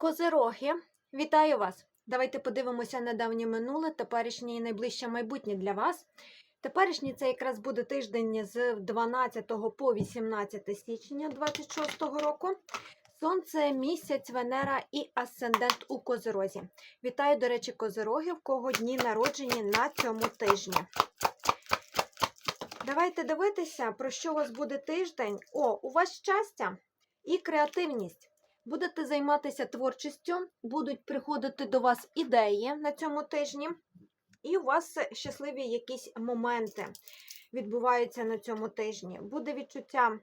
Козироги, вітаю вас! Давайте подивимося на давнє минуле, теперішнє і найближче майбутнє для вас. Теперішній це якраз буде тиждень з 12 по 18 січня 26 року. Сонце, місяць, Венера і асцендент у Козирозі. Вітаю, до речі, козироги, в кого дні народжені на цьому тижні. Давайте дивитися, про що у вас буде тиждень. О, у вас щастя і креативність. Будете займатися творчістю, будуть приходити до вас ідеї на цьому тижні, і у вас щасливі якісь моменти відбуваються на цьому тижні. Буде відчуття,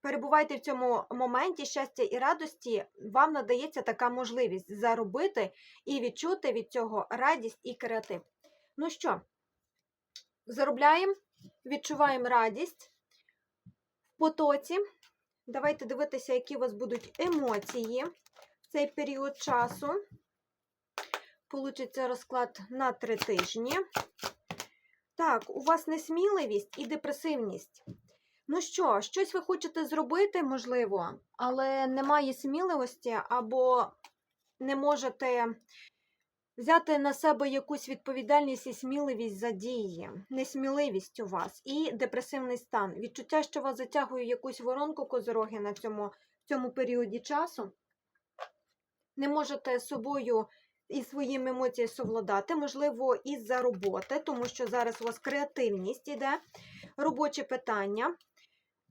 перебувайте в цьому моменті щастя і радості, вам надається така можливість заробити і відчути від цього радість і креатив. Ну що, заробляємо, відчуваємо радість в потоці. Давайте дивитися, які у вас будуть емоції в цей період часу. Получиться розклад на три тижні. Так, у вас несміливість і депресивність. Ну що, щось ви хочете зробити, можливо, але немає сміливості, або не можете взяти на себе якусь відповідальність і сміливість за дії, несміливість у вас і депресивний стан. Відчуття, що вас затягує якусь воронку козороги на цьому, в цьому періоді часу. Не можете собою і своїми емоціями совладати, можливо, із-за роботи, тому що зараз у вас креативність іде, робочі питання.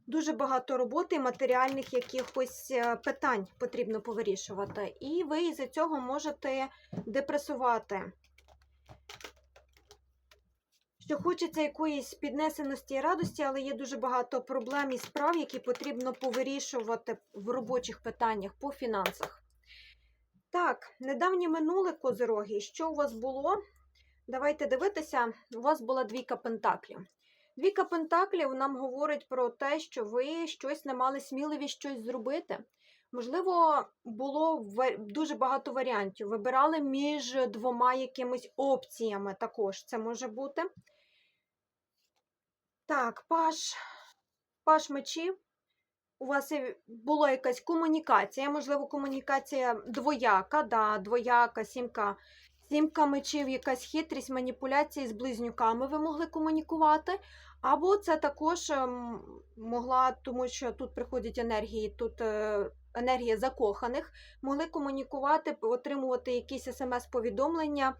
Дуже багато роботи і матеріальних якихось е, питань потрібно повирішувати. І ви із-за цього можете депресувати. Що хочеться якоїсь піднесеності і радості, але є дуже багато проблем і справ, які потрібно повирішувати в робочих питаннях по фінансах. Так, недавнє минуле козироги. Що у вас було? Давайте дивитися, у вас була двійка пентаклів. Двійка пентаклів нам говорить про те, що ви щось не мали сміливість щось зробити. Можливо, було дуже багато варіантів. Вибирали між двома якимись опціями також це може бути. Так, паш, паш мечів. У вас була якась комунікація, можливо, комунікація двояка, да, двояка, сімка. Сімка мечів, якась хитрість, маніпуляції з близнюками ви могли комунікувати. Або це також ем, могла, тому що тут приходять енергії, тут е, енергія закоханих, могли комунікувати, отримувати якісь смс-повідомлення,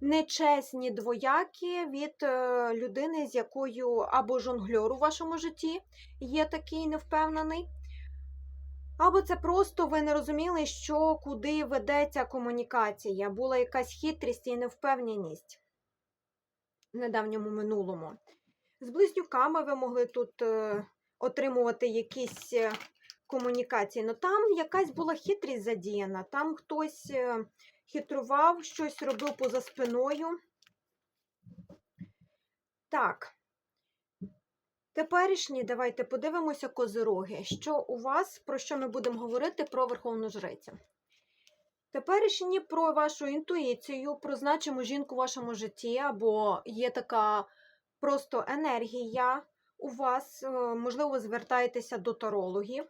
нечесні двоякі від е, людини, з якою або жонгльор у вашому житті є такий невпевнений. Або це просто ви не розуміли, що куди ведеться комунікація, була якась хитрість і невпевненість в недавньому минулому. З близнюками ви могли тут е, отримувати якісь е, комунікації. Ну там якась була хитрість задіяна, там хтось е, хитрував, щось робив поза спиною. Так. Теперішні, давайте подивимося козироги. Що у вас, про що ми будемо говорити про Верховну Жрицю? Теперішні про вашу інтуїцію, про значиму жінку в вашому житті, або є така просто енергія у вас, е, можливо, звертаєтеся до тарологів.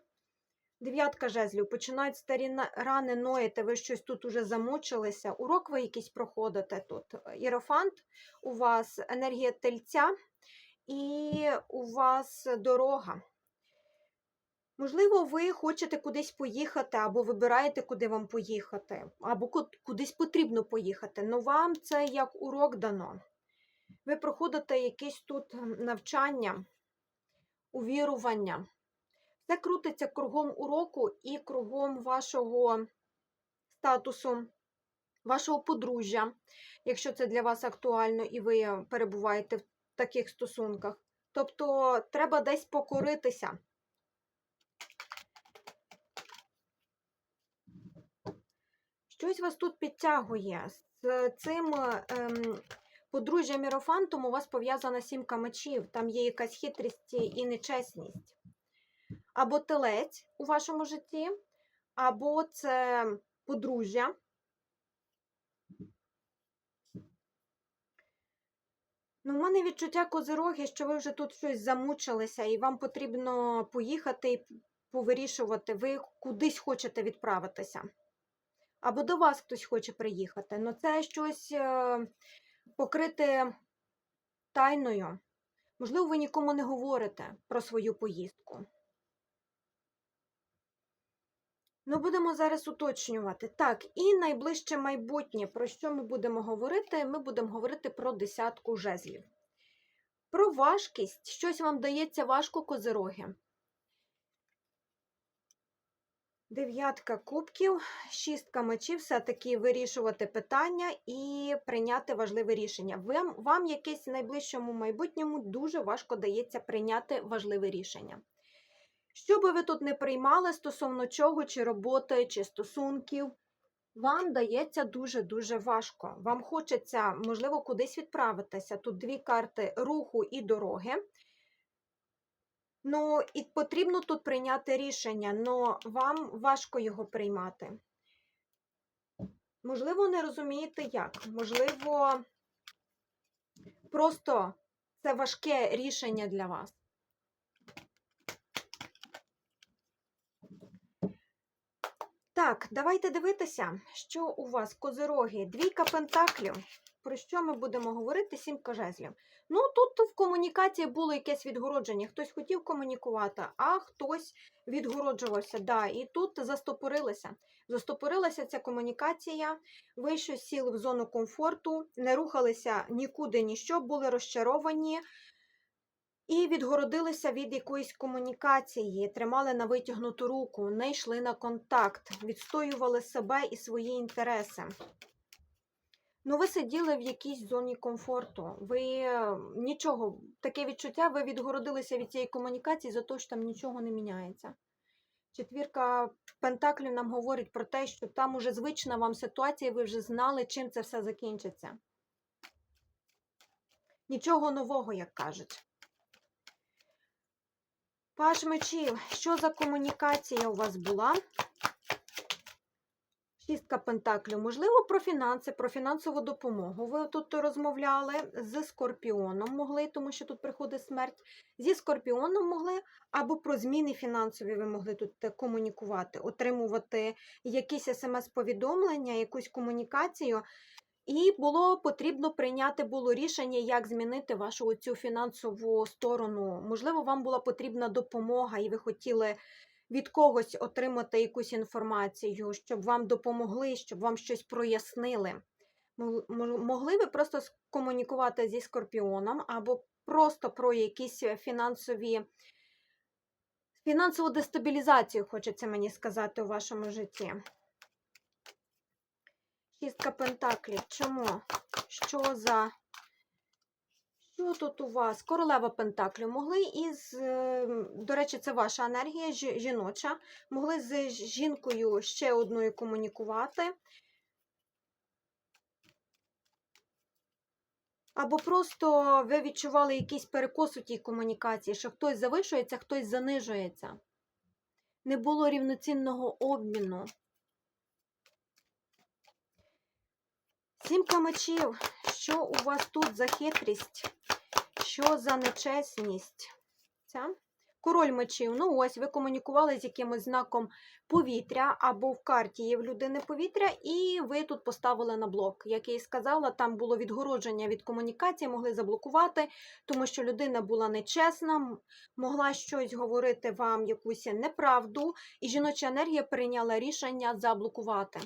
Дев'ятка жезлів, починають старі рани ноїти, ви щось тут уже замучилися. Урок ви якийсь проходите тут. Єрофант, у вас енергія тельця і у вас дорога. Можливо, ви хочете кудись поїхати, або вибираєте, куди вам поїхати, або кудись потрібно поїхати. Но вам це як урок дано. Ви проходите якесь тут навчання, увірування. Все крутиться кругом уроку і кругом вашого статусу, вашого подружжя, якщо це для вас актуально і ви перебуваєте в таких стосунках. Тобто треба десь покоритися. Щось вас тут підтягує. З цим ем, подружжям Мірофантом у вас пов'язана сімка мечів, там є якась хитрість і нечесність. Або телець у вашому житті, або це подружжя. Ну, в мене відчуття козироги, що ви вже тут щось замучилися, і вам потрібно поїхати і повирішувати, ви кудись хочете відправитися. Або до вас хтось хоче приїхати. Ну це щось е, покрите тайною. Можливо, ви нікому не говорите про свою поїздку. Ну, будемо зараз уточнювати. Так, і найближче майбутнє, про що ми будемо говорити? Ми будемо говорити про десятку жезлів. Про важкість. Щось вам дається важко козироги. Дев'ятка кубків, шістка мечів, все-таки вирішувати питання і прийняти важливе рішення. Вам, вам якесь в найближчому майбутньому дуже важко дається прийняти важливе рішення. Що би ви тут не приймали стосовно чого, чи роботи, чи стосунків, вам дається дуже-дуже важко. Вам хочеться, можливо, кудись відправитися. Тут дві карти руху і дороги. Ну, і потрібно тут прийняти рішення, але вам важко його приймати. Можливо, не розумієте як. Можливо, просто це важке рішення для вас. Так, давайте дивитися, що у вас козироги. Двійка пентаклів. Про що ми будемо говорити? Сімка жезлів. Ну, тут в комунікації було якесь відгородження. Хтось хотів комунікувати, а хтось відгороджувався. Да, І тут застопорилися. Застопорилася ця комунікація, ви щось сіли в зону комфорту, не рухалися нікуди, ніщо, були розчаровані і відгородилися від якоїсь комунікації, тримали на витягнуту руку, не йшли на контакт, відстоювали себе і свої інтереси. Ну, ви сиділи в якійсь зоні комфорту. Ви е, нічого, таке відчуття, ви відгородилися від цієї комунікації за те, що там нічого не міняється. Четвірка Пентаклів нам говорить про те, що там уже звична вам ситуація, ви вже знали, чим це все закінчиться. Нічого нового, як кажуть. Паш мечів, що за комунікація у вас була? Шістка пентаклів. Можливо, про фінанси, про фінансову допомогу. Ви тут розмовляли з скорпіоном могли, тому що тут приходить смерть. Зі скорпіоном могли, або про зміни фінансові ви могли тут комунікувати, отримувати якісь смс-повідомлення, якусь комунікацію. І було потрібно прийняти було рішення, як змінити вашу цю фінансову сторону. Можливо, вам була потрібна допомога, і ви хотіли від когось отримати якусь інформацію, щоб вам допомогли, щоб вам щось прояснили. Могли ви просто комунікувати зі скорпіоном, або просто про якісь фінансові фінансову дестабілізацію, хочеться мені сказати, у вашому житті. Шістка пентаклів. Чому? Що за. Що тут у вас? Королева Пентаклів. Могли із, ем, до речі, це ваша енергія жіноча. Могли з жінкою ще одною комунікувати. Або просто ви відчували якийсь перекос у тій комунікації, що хтось завишується, хтось занижується. Не було рівноцінного обміну. Сімка мечів. Що у вас тут за хитрість? Що за нечесність? Ця? Король мечів. Ну, ось, ви комунікували з якимось знаком повітря, або в карті є в людини повітря, і ви тут поставили на блок. Як я і сказала, там було відгородження від комунікації, могли заблокувати, тому що людина була нечесна, могла щось говорити вам, якусь неправду, і жіноча енергія прийняла рішення заблокувати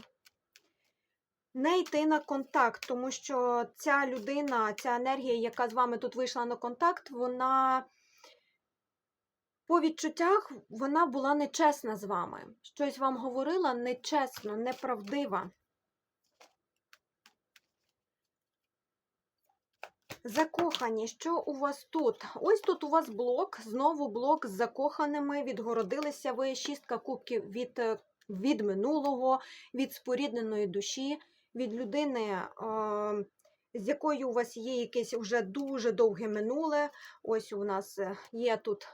не йти на контакт, тому що ця людина, ця енергія, яка з вами тут вийшла на контакт, вона по відчуттях вона була нечесна з вами. Щось вам говорила нечесно, неправдива. Закохані, що у вас тут? Ось тут у вас блок, знову блок з закоханими, відгородилися ви шістка кубків від від минулого, від спорідненої душі від людини, з якою у вас є якесь вже дуже довге минуле. Ось у нас е, є тут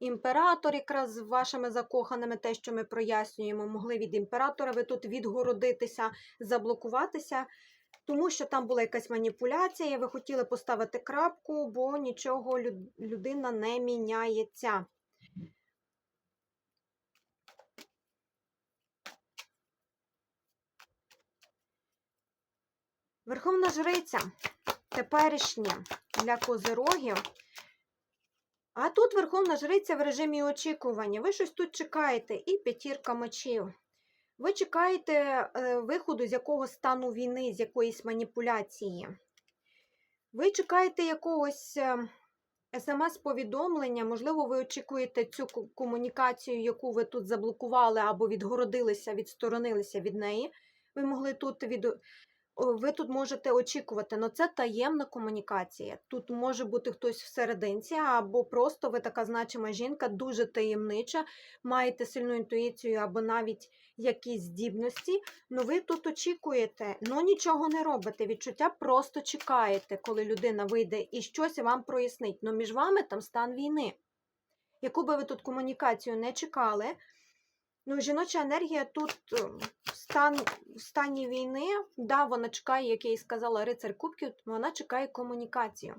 імператор, якраз з вашими закоханими, те, що ми прояснюємо, могли від імператора ви тут відгородитися, заблокуватися. Тому що там була якась маніпуляція, ви хотіли поставити крапку, бо нічого людина не міняється. Верховна жриця теперішня для козирогів. А тут Верховна Жриця в режимі очікування. Ви щось тут чекаєте, і п'ятірка мечів. Ви чекаєте е, виходу з якогось стану війни, з якоїсь маніпуляції. Ви чекаєте якогось е, смс-повідомлення, можливо, ви очікуєте цю комунікацію, яку ви тут заблокували або відгородилися, відсторонилися від неї. Ви могли тут від... Ви тут можете очікувати, але це таємна комунікація. Тут може бути хтось всерединці, або просто ви така значима жінка, дуже таємнича, маєте сильну інтуїцію або навіть якісь здібності. Ну ви тут очікуєте, ну нічого не робите. Відчуття просто чекаєте, коли людина вийде і щось вам прояснить. Ну між вами там стан війни. Яку би ви тут комунікацію не чекали, Ну, жіноча енергія тут е, в стан, в стані війни, да, вона чекає, як я і сказала, рицар кубків, вона чекає комунікацію.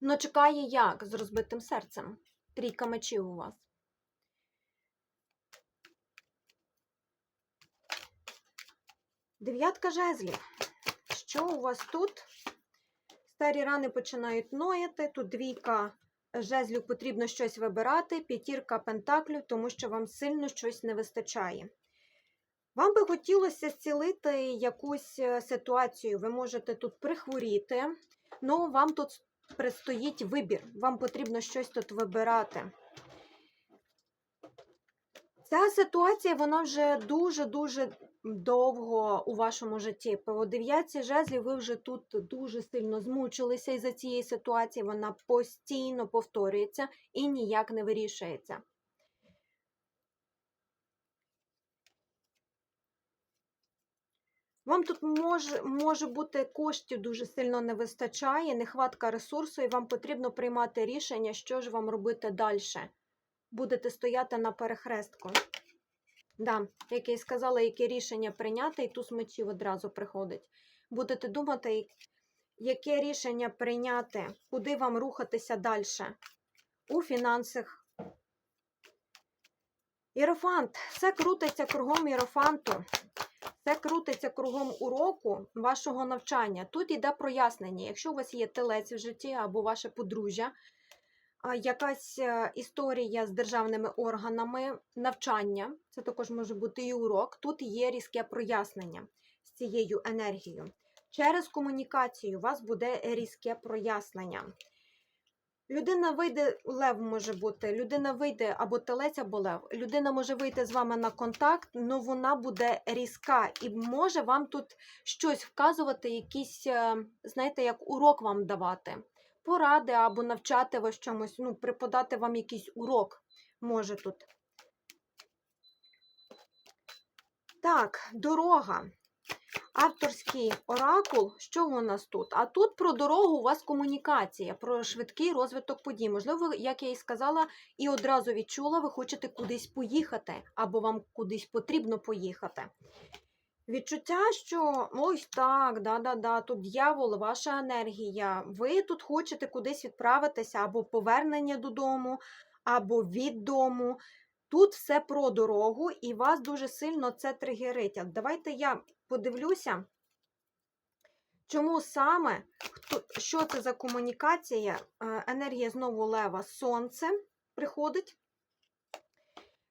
Ну, чекає як? З розбитим серцем. Трійка мечів у вас. Дев'ятка жезлів. Що у вас тут? Старі рани починають нояти. Тут двійка жезлів потрібно щось вибирати, п'ятірка пентаклів, тому що вам сильно щось не вистачає. Вам би хотілося зцілити якусь е, ситуацію. Ви можете тут прихворіти, але вам тут предстоїть вибір. Вам потрібно щось тут вибирати. Ця ситуація вона вже дуже-дуже довго у вашому житті. По дев'ятці жезлів ви вже тут дуже сильно змучилися із-за цієї ситуації. Вона постійно повторюється і ніяк не вирішується. Вам тут може, може бути коштів дуже сильно не вистачає, нехватка ресурсу, і вам потрібно приймати рішення, що ж вам робити далі. Будете стояти на перехрестку. Да, як я і сказала, яке рішення прийняти, і туз мечів одразу приходить. Будете думати, яке рішення прийняти, куди вам рухатися далі у фінансах. Іерофант. Все крутиться кругом іерофанту. Все крутиться кругом уроку вашого навчання. Тут йде прояснення. Якщо у вас є телець в житті або ваше подружжя, якась е, історія з державними органами, навчання, це також може бути і урок. Тут є різке прояснення з цією енергією. Через комунікацію у вас буде різке прояснення. Людина вийде, лев може бути, людина вийде або телець, або лев. Людина може вийти з вами на контакт, але вона буде різка і може вам тут щось вказувати, якийсь, е, знаєте, як урок вам давати поради або навчати вас чомусь, ну, преподати вам якийсь урок може тут. Так, дорога. Авторський оракул, що у нас тут? А тут про дорогу у вас комунікація, про швидкий розвиток подій. Можливо, як я і сказала, і одразу відчула, ви хочете кудись поїхати, або вам кудись потрібно поїхати. Відчуття, що ось так, да-да-да, тут дьявол, ваша енергія. Ви тут хочете кудись відправитися, або повернення додому, або від дому. Тут все про дорогу, і вас дуже сильно це тригерить. Давайте я подивлюся, чому саме, що це за комунікація, Е, енергія знову лева, сонце приходить.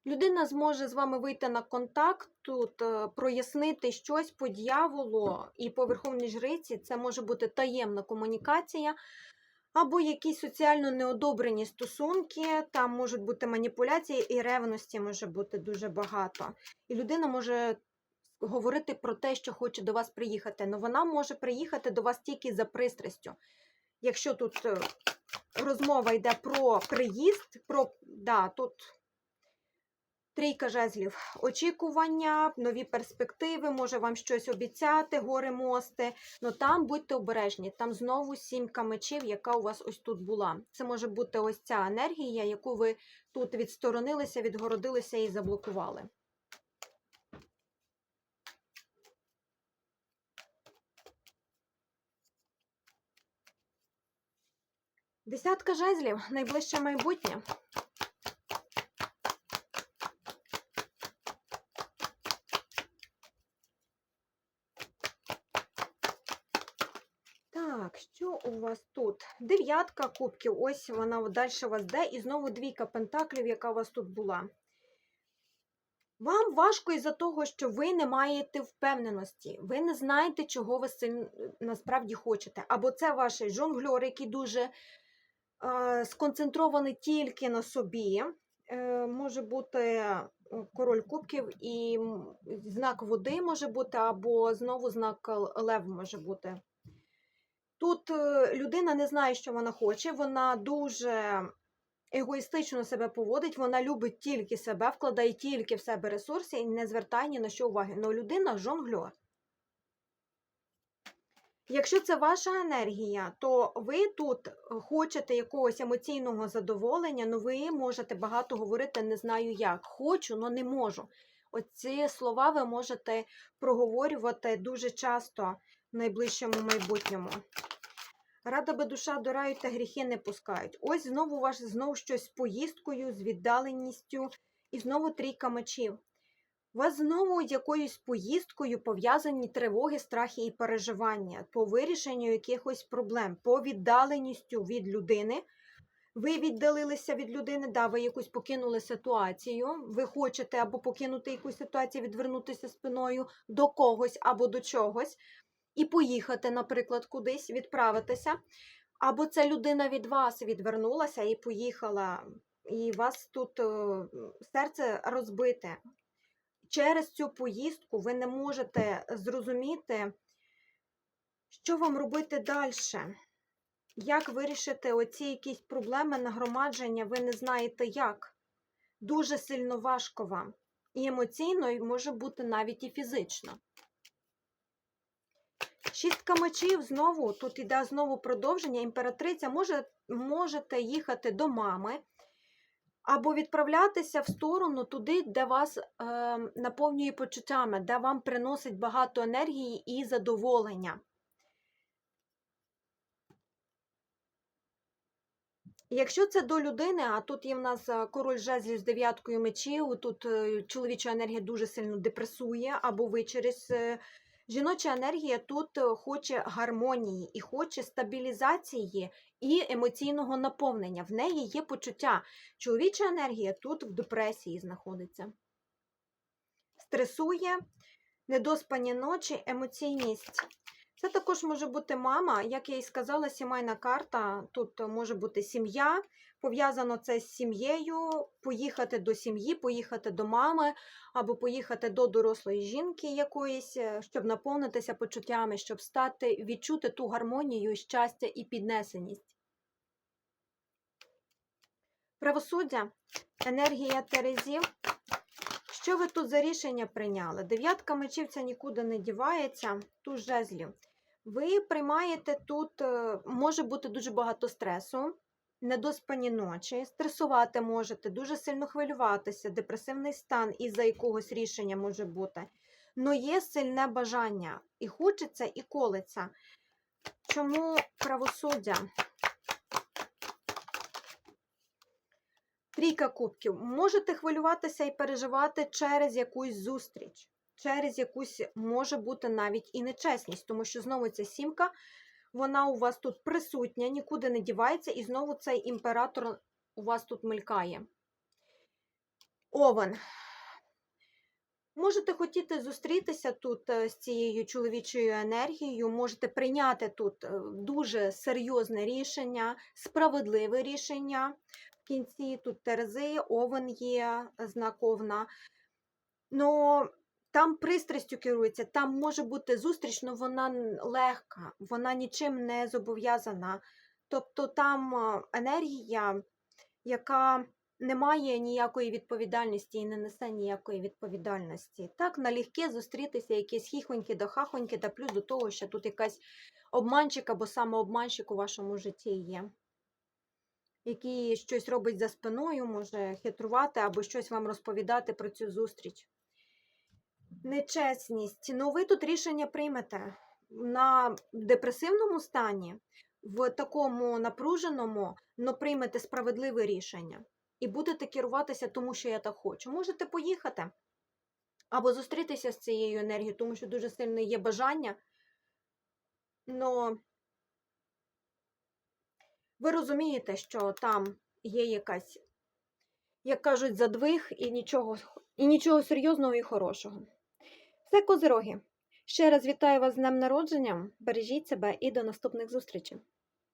Людина зможе з вами вийти на контакт, тут е, прояснити щось по дьяволу і по верховній жриці. Це може бути таємна комунікація, або якісь соціально неодобрені стосунки, там можуть бути маніпуляції і ревності може бути дуже багато. І людина може говорити про те, що хоче до вас приїхати. але вона може приїхати до вас тільки за пристрастю. Якщо тут е, розмова йде про приїзд, про да, тут. Трійка жезлів. Очікування, нові перспективи, може вам щось обіцяти, гори мости. Ну там будьте обережні. Там знову сімка мечів, яка у вас ось тут була. Це може бути ось ця енергія, яку ви тут відсторонилися, відгородилися і заблокували. Десятка жезлів найближче майбутнє. Що у вас тут? Дев'ятка кубків, ось вона далі вас де, і знову двійка пентаклів, яка у вас тут була. Вам важко із-за того, що ви не маєте впевненості, ви не знаєте, чого ви насправді хочете. Або це ваш жонглер, який дуже е, сконцентрований тільки на собі. Е, може бути е, король кубків і знак води може бути, або знову знак лев може бути. Тут е, людина не знає, що вона хоче, вона дуже егоїстично себе поводить, вона любить тільки себе, вкладає тільки в себе ресурси і не звертає ні на що уваги. Но людина жонглер. Якщо це ваша енергія, то ви тут е, хочете якогось емоційного задоволення, але ви можете багато говорити не знаю як. Хочу, але не можу. Оці слова ви можете проговорювати дуже часто найближчому майбутньому. Рада би душа до раю та гріхи не пускають. Ось знову ваш знову щось з поїздкою, з віддаленістю, і знову трійка мечів. У вас знову якоюсь поїздкою пов'язані тривоги, страхи і переживання по вирішенню якихось проблем, по віддаленістю від людини. Ви віддалилися від людини, да, ви якусь покинули ситуацію. Ви хочете або покинути якусь ситуацію, відвернутися спиною до когось або до чогось, і поїхати, наприклад, кудись, відправитися. Або ця людина від вас відвернулася і поїхала, і вас тут е, серце розбите. Через цю поїздку ви не можете зрозуміти, що вам робити далі. Як вирішити оці якісь проблеми нагромадження, ви не знаєте як. Дуже сильно важко вам. І емоційно, і може бути навіть і фізично. Шістка мечів знову, тут іде знову продовження. Імператриця може, можете їхати до мами або відправлятися в сторону туди, де вас е, наповнює почуттями, де вам приносить багато енергії і задоволення. Якщо це до людини, а тут є в нас е, король жезлів з дев'яткою мечів, тут е, чоловіча енергія дуже сильно депресує, або ви через е, жіноча енергія тут е, хоче гармонії і хоче стабілізації і емоційного наповнення. В неї є почуття. Чоловіча енергія тут в депресії знаходиться. Стресує, недоспані ночі, емоційність. Це також може бути мама, як я і сказала, сімейна карта. Тут може бути сім'я, пов'язано це з сім'єю, поїхати до сім'ї, поїхати до мами, або поїхати до дорослої жінки якоїсь, е, щоб наповнитися почуттями, щоб стати, відчути ту гармонію, щастя і піднесеність. Правосуддя, енергія Терезів. Що ви тут за рішення прийняли? Дев'ятка мечів ця нікуди не дівається, тут жезлів. Ви приймаєте тут, е, може бути дуже багато стресу, недоспані ночі, стресувати можете, дуже сильно хвилюватися, депресивний стан із-за якогось рішення може бути. Но є сильне бажання, і хочеться, і колиться. Чому правосуддя? Трійка кубків. Можете хвилюватися і переживати через якусь зустріч, через якусь може бути навіть і нечесність, тому що знову ця сімка, вона у вас тут присутня, нікуди не дівається, і знову цей імператор у вас тут мелькає. Овен. Можете хотіти зустрітися тут е, з цією чоловічою енергією, можете прийняти тут е, дуже серйозне рішення, справедливе рішення. В кінці тут Терези, овен є, знак овна. Но там пристрастю керується, там може бути зустріч, але вона легка, вона нічим не зобов'язана. Тобто там енергія, яка не має ніякої відповідальності і не несе ніякої відповідальності. Так, налегке зустрітися якісь хіхоньки да хахоньки, да плюс до того, що тут якась обманщик або самообманщик у вашому житті є який щось робить за спиною, може хитрувати або щось вам розповідати про цю зустріч. Нечесність. Ну, ви тут рішення приймете на депресивному стані, в такому напруженому, но приймете справедливе рішення і будете керуватися тому, що я так хочу. Можете поїхати або зустрітися з цією енергією, тому що дуже сильне є бажання. Но ви розумієте, що там є якась, як кажуть, задвиг і нічого, і нічого серйозного і хорошого. Все, козироги. Ще раз вітаю вас з днем народження. Бережіть себе і до наступних зустрічей.